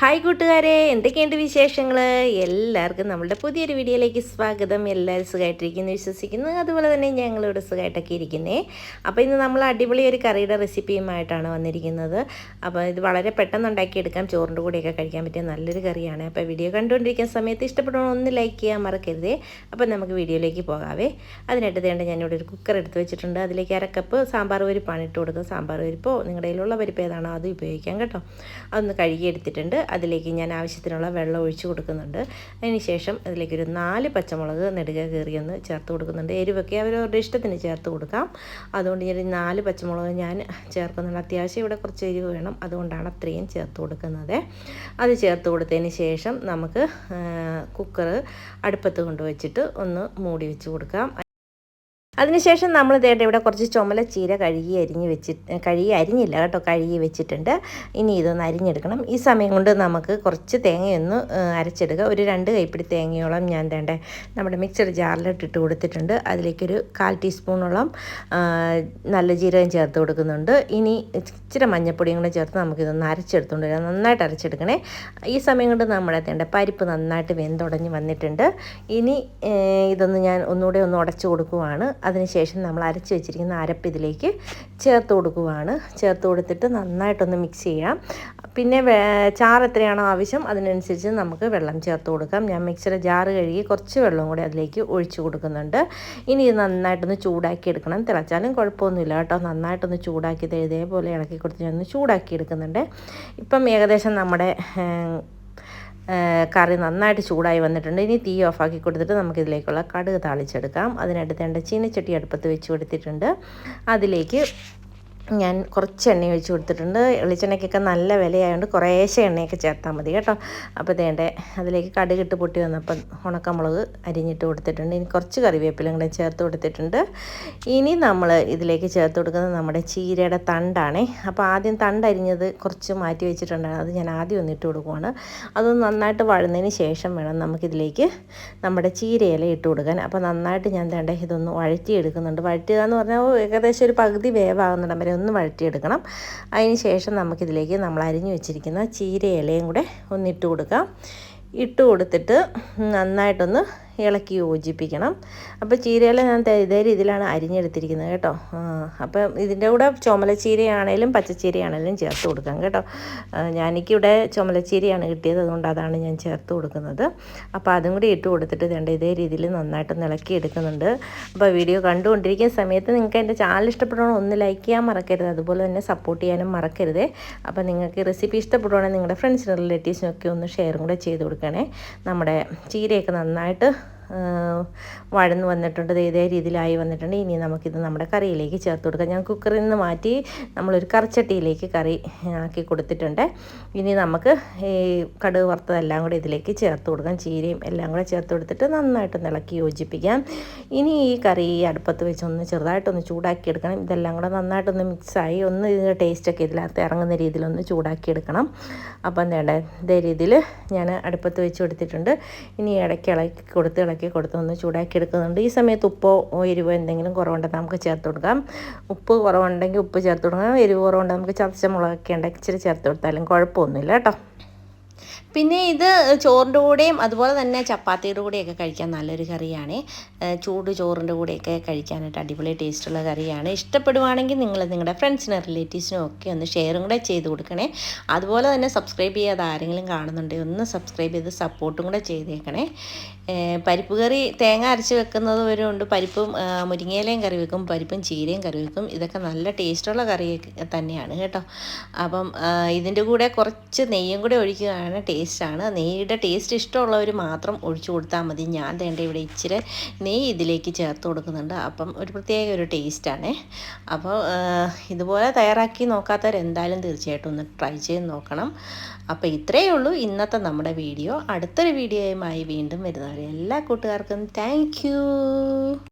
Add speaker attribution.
Speaker 1: Hi കൂട്ടുകാരെ എന്തൊക്കെയുണ്ട് വിശേഷങ്ങൾ എല്ലാവർക്കും നമ്മളുടെ പുതിയൊരു വീഡിയോയിലേക്ക് സ്വാഗതം. എല്ലാവരും സുഖമായിട്ടിരിക്കുന്നു വിശ്വസിക്കുന്നു. അതുപോലെ തന്നെ ഞങ്ങളിവിടെ സുഖമായിട്ടൊക്കെ ഇരിക്കുന്നേ. അപ്പോൾ ഇന്ന് നമ്മൾ അടിപൊളി ഒരു കറിയുടെ റെസിപ്പിയുമായിട്ടാണ് വന്നിരിക്കുന്നത്. അപ്പോൾ ഇത് വളരെ പെട്ടെന്ന് ഉണ്ടാക്കിയെടുക്കാം. ചോറിന്റെ കൂടെയൊക്കെ കഴിക്കാൻ പറ്റിയ നല്ലൊരു കറിയാണ്. അപ്പോൾ വീഡിയോ കണ്ടുകൊണ്ടിരിക്കുന്ന സമയത്ത് ഇഷ്ടപ്പെടണം ഒന്ന് ലൈക്ക് ചെയ്യാൻ മറക്കരുതേ. അപ്പോൾ നമുക്ക് വീഡിയോയിലേക്ക് പോകാവേ. അതിനായിട്ട് വേണ്ട ഞാനിവിടെ ഒരു കുക്കർ എടുത്ത് വെച്ചിട്ടുണ്ട്. അതിലേക്ക് അരക്കപ്പ് സാമ്പാർ പരിപ്പാണ് ഇട്ട് കൊടുക്കുക സാമ്പാർ പരിപ്പോ നിങ്ങളുടെ കയ്യിലുള്ള പരിപ്പ് ഏതാണോ അത് ഉപയോഗിക്കാം കേട്ടോ. അതൊന്ന് കഴുകി എടുത്തിട്ടുണ്ട് അതിലേക്ക് ഞാൻ ആവശ്യത്തിനുള്ള വെള്ളം ഒഴിച്ച് കൊടുക്കുന്നുണ്ട്. അതിനുശേഷം അതിലേക്ക് ഒരു നാല് പച്ചമുളക് നെടുക കയറിയൊന്ന് ചേർത്ത് കൊടുക്കുന്നുണ്ട്. എരിവൊക്കെ അവരവരുടെ ഇഷ്ടത്തിന് ചേർത്ത് കൊടുക്കാം. അതുകൊണ്ട് ഞാൻ നാല് പച്ചമുളക് ഞാൻ ചേർക്കുന്നുണ്ട്. അത്യാവശ്യം ഇവിടെ കുറച്ച് എരിവ് വേണം. അതുകൊണ്ടാണ് അത്രയും ചേർത്ത് കൊടുക്കുന്നത്. അത് ചേർത്ത് കൊടുത്തതിന് ശേഷം നമുക്ക് കുക്കർ അടുപ്പത്ത് കൊണ്ടുവച്ചിട്ട് ഒന്ന് മൂടി വെച്ച് കൊടുക്കാം. അതിനുശേഷം നമ്മൾ ദേണ്ട ഇവിടെ കുറച്ച് ചുമല ചീര കഴുകി അരിഞ്ഞ് വെച്ച് കഴുകി അരിഞ്ഞില്ല കേട്ടോ കഴുകി വെച്ചിട്ടുണ്ട്. ഇനി ഇതൊന്ന് അരിഞ്ഞെടുക്കണം. ഈ സമയം കൊണ്ട് നമുക്ക് കുറച്ച് തേങ്ങയൊന്ന് അരച്ചെടുക്കുക ഒരു രണ്ട് കൈപ്പിടി തേങ്ങയോളം ഞാൻ തേണ്ട നമ്മുടെ മിക്സർ ജാറിലിട്ട് ഇട്ട് കൊടുത്തിട്ടുണ്ട്. അതിലേക്കൊരു കാൽ ടീസ്പൂണോളം നല്ല ജീരകം ചേർത്ത് കൊടുക്കുന്നുണ്ട്. ഇനി ഇച്ചിരി മഞ്ഞപ്പൊടിയും കൂടെ ചേർത്ത് നമുക്കിതൊന്ന് അരച്ചെടുത്തുകൊണ്ട് വരാം. നന്നായിട്ട് അരച്ചെടുക്കണേ. ഈ സമയം കൊണ്ട് നമ്മുടെ തേണ്ട പരിപ്പ് നന്നായിട്ട് വെന്തുടഞ്ഞ് വന്നിട്ടുണ്ട്. ഇനി ഇതൊന്ന് ഞാൻ ഒന്നുകൂടെ ഒന്ന് ഉടച്ചു കൊടുക്കുവാണ്. അതിനുശേഷം നമ്മൾ അരച്ച് വെച്ചിരിക്കുന്ന അരപ്പ് ഇതിലേക്ക് ചേർത്ത് കൊടുക്കുവാണ്. ചേർത്ത് കൊടുത്തിട്ട് നന്നായിട്ടൊന്ന് മിക്സ് ചെയ്യാം. പിന്നെ ചാർ എത്രയാണോ ആവശ്യം അതിനനുസരിച്ച് നമുക്ക് വെള്ളം ചേർത്ത് കൊടുക്കാം. ഞാൻ മിക്സിയുടെ ജാറ് കഴുകി കുറച്ച് വെള്ളം കൂടി അതിലേക്ക് ഒഴിച്ചു കൊടുക്കുന്നുണ്ട്. ഇനി ഇത് നന്നായിട്ടൊന്ന് ചൂടാക്കി എടുക്കണം. തിളച്ചാലും കുഴപ്പമൊന്നുമില്ല കേട്ടോ. നന്നായിട്ടൊന്ന് ചൂടാക്കി ഇതേപോലെ ഇളക്കി കൊടുത്ത് ഞാൻ ചൂടാക്കി എടുക്കുന്നുണ്ട്. ഇപ്പം ഏകദേശം നമ്മുടെ കറി നന്നായിട്ട് ചൂടായി വന്നിട്ടുണ്ട്. ഇനി തീ ഓഫാക്കി കൊടുത്തിട്ട് നമുക്കിതിലേക്കുള്ള കടുക് താളിച്ചെടുക്കാം. അതിനടുത്ത് എന്റെ ചീനച്ചട്ടി അടുപ്പത്ത് വെച്ച് കൊടുത്തിട്ടുണ്ട്. അതിലേക്ക് ഞാൻ കുറച്ച് എണ്ണ ഒഴിച്ച് കൊടുത്തിട്ടുണ്ട്. വെളിച്ചെണ്ണയ്ക്കൊക്കെ നല്ല വിലയായതുകൊണ്ട് കുറേശ്ശെ എണ്ണയൊക്കെ ചേർത്താൽ മതി കേട്ടോ. അപ്പോൾ തേണ്ടേ അതിലേക്ക് കടുകിട്ട് പൊട്ടി വന്നപ്പം ഉണക്കമുളക് അരിഞ്ഞിട്ട് കൊടുത്തിട്ടുണ്ട്. ഇനി കുറച്ച് കറിവേപ്പിലും കൂടെ ചേർത്ത് കൊടുത്തിട്ടുണ്ട്. ഇനി നമ്മൾ ഇതിലേക്ക് ചേർത്ത് കൊടുക്കുന്നത് നമ്മുടെ ചീരയുടെ തണ്ടാണേ. അപ്പോൾ ആദ്യം തണ്ട് അരിഞ്ഞത് കുറച്ച് മാറ്റി വെച്ചിട്ടുണ്ടായിരുന്നു. അത് ഞാൻ ആദ്യം ഒന്നിട്ട് കൊടുക്കുവാണ്. അത് നന്നായിട്ട് വഴുന്നതിന് ശേഷം വേണം നമുക്കിതിലേക്ക് നമ്മുടെ ചീരയില ഇട്ട് കൊടുക്കാൻ. അപ്പോൾ നന്നായിട്ട് ഞാൻ തേണ്ടേ ഇതൊന്ന് വഴറ്റിയെടുക്കുന്നുണ്ട്. വഴറ്റിയതെന്ന് പറഞ്ഞാൽ ഏകദേശം ഒരു പകുതി വേവാകുന്നിടം വരെ ഒന്ന് വഴറ്റിയെടുക്കണം. അതിന് ശേഷം നമുക്കിതിലേക്ക് നമ്മൾ അരിഞ്ഞു വെച്ചിരിക്കുന്ന ചീര ഇലയും കൂടെ ഒന്നിട്ട് കൊടുക്കാം. ഇട്ട് കൊടുത്തിട്ട് നന്നായിട്ടൊന്ന് ഇളക്കി യോജിപ്പിക്കണം. അപ്പോൾ ചീരയെല്ലാം ഞാൻ ഇതേ രീതിയിലാണ് അരിഞ്ഞെടുത്തിരിക്കുന്നത് കേട്ടോ. അപ്പം ഇതിന്റെ കൂടെ ചുമലച്ചീരയാണേലും പച്ചച്ചീരയാണേലും ചേർത്ത് കൊടുക്കാം കേട്ടോ. ഞാനിക്കിവിടെ ചുമലച്ചീരയാണ് കിട്ടിയത്. അതുകൊണ്ട് അതാണ് ഞാൻ ചേർത്ത് കൊടുക്കുന്നത്. അപ്പോൾ അതും കൂടി ഇട്ട് കൊടുത്തിട്ട് വേണ്ട ഇതേ രീതിയിൽ നന്നായിട്ട് ഇളക്കി എടുക്കുന്നുണ്ട്. അപ്പോൾ വീഡിയോ കണ്ടുകൊണ്ടിരിക്കുന്ന സമയത്ത് നിങ്ങൾക്ക് എന്റെ ചാനൽ ഇഷ്ടപ്പെടണം ഒന്ന് ലൈക്ക് ചെയ്യാൻ മറക്കരുത്. അതുപോലെ തന്നെ സപ്പോർട്ട് ചെയ്യാനും മറക്കരുത്. അപ്പോൾ നിങ്ങൾക്ക് റെസിപ്പി ഇഷ്ടപ്പെടുവാണെങ്കിൽ നിങ്ങളുടെ ഫ്രണ്ട്സിനും റിലേറ്റീവ്സിനും ഒക്കെ ഒന്ന് ഷെയറും കൂടെ ചെയ്ത് കൊടുക്കണേ. നമ്മുടെ ചീരയൊക്കെ നന്നായിട്ട് വഴന്ന് വന്നിട്ടുണ്ട് ഇതേ രീതിയിലായി വന്നിട്ടുണ്ട്. ഇനി നമുക്കിത് നമ്മുടെ കറിയിലേക്ക് ചേർത്ത് കൊടുക്കാം. ഞാൻ കുക്കറിൽ നിന്ന് മാറ്റി നമ്മളൊരു കറിച്ചട്ടിയിലേക്ക് കറി ആക്കി കൊടുത്തിട്ടുണ്ട്. ഇനി നമുക്ക് ഈ കടുക് വറുത്തതെല്ലാം കൂടെ ഇതിലേക്ക് ചേർത്ത് കൊടുക്കാം. ചീരയും എല്ലാം കൂടെ ചേർത്ത് കൊടുത്തിട്ട് നന്നായിട്ട് ഇളക്കി യോജിപ്പിക്കാം. ഇനി ഈ കറി അടുപ്പത്ത് വെച്ച് ഒന്ന് ചെറുതായിട്ടൊന്ന് ചൂടാക്കി എടുക്കണം. ഇതെല്ലാം കൂടെ നന്നായിട്ടൊന്ന് മിക്സായി ഒന്ന് ഇതിന്റെ ടേസ്റ്റൊക്കെ ഇതിനകത്ത് ഇറങ്ങുന്ന രീതിയിലൊന്ന് ചൂടാക്കി എടുക്കണം. അപ്പം വേണ്ട ഇതേ രീതിയിൽ ഞാൻ അടുപ്പത്ത് വെച്ച് കൊടുത്തിട്ടുണ്ട്. ഇനി ഇടയ്ക്ക് ഇളക്കി കൊടുത്ത് ഇളക്കി കൊടുത്ത് ഒന്ന് ചൂടാക്കി എടുക്കുന്നുണ്ട്. ഈ സമയത്ത് ഉപ്പോ എരിവോ എന്തെങ്കിലും കുറവുണ്ടെങ്കിൽ നമുക്ക് ചേർത്ത് കൊടുക്കാം. ഉപ്പ് കുറവുണ്ടെങ്കിൽ ഉപ്പ് ചേർത്ത് കൊടുക്കാം. എരിവ് കുറവുണ്ടെങ്കിൽ നമുക്ക് ചതച്ച മുളകൊക്കെ ഉണ്ടെങ്കിൽ ഇച്ചിരി ചേർത്ത് കൊടുത്താലും കുഴപ്പമൊന്നുമില്ല കേട്ടോ. പിന്നെ ഇത് ചോറിന്റെ കൂടെയും അതുപോലെ തന്നെ ചപ്പാത്തിയുടെ കൂടെയൊക്കെ കഴിക്കാൻ നല്ലൊരു കറിയാണ്. ചൂട് ചോറിന്റെ കൂടെയൊക്കെ കഴിക്കാനായിട്ട് അടിപൊളി ടേസ്റ്റുള്ള കറിയാണ്. ഇഷ്ടപ്പെടുവാണെങ്കിൽ നിങ്ങൾ നിങ്ങളുടെ ഫ്രണ്ട്സിനും റിലേറ്റീവ്സിനും ഒക്കെ ഒന്ന് ഷെയറും കൂടെ ചെയ്ത് കൊടുക്കണേ. അതുപോലെ തന്നെ സബ്സ്ക്രൈബ് ചെയ്യാതെ ആരെങ്കിലും കാണുന്നുണ്ടെങ്കിൽ ഒന്ന് സബ്സ്ക്രൈബ് ചെയ്ത് സപ്പോർട്ടും കൂടെ ചെയ്തേക്കണേ. പരിപ്പ് കറി തേങ്ങ അരച്ച് വെക്കുന്നത് ഉണ്ട്. പരിപ്പും മുരിങ്ങയിലയും കറി വെക്കും. പരിപ്പും ചീരയും കറി വെക്കും. ഇതൊക്കെ നല്ല ടേസ്റ്റുള്ള കറി തന്നെയാണ് കേട്ടോ. അപ്പം ഇതിന്റെ കൂടെ കുറച്ച് നെയ്യും കൂടെ ഒഴിക്കുകയാണ് ടേസ്റ്റാണ് നെയ്യുടെ ടേസ്റ്റ് ഇഷ്ടമുള്ളവർ മാത്രം ഒഴിച്ചു കൊടുത്താൽ മതി. ഞാൻ തേണ്ട ഇവിടെ ഇച്ചിരി നെയ്യ് ഇതിലേക്ക് ചേർത്ത് കൊടുക്കുന്നുണ്ട്. അപ്പം ഒരു പ്രത്യേക ഒരു ടേസ്റ്റാണ് അപ്പോൾ ഇതുപോലെ തയ്യാറാക്കി നോക്കാത്തവർ എന്തായാലും തീർച്ചയായിട്ടും ഒന്ന് ട്രൈ ചെയ്ത് നോക്കണം. അപ്പോൾ ഇത്രയേ ഉള്ളൂ ഇന്നത്തെ നമ്മുടെ വീഡിയോ. അടുത്തൊരു വീഡിയോയുമായി വീണ്ടും വരുന്നവരെ എല്ലാ കൂട്ടുകാർക്കും താങ്ക്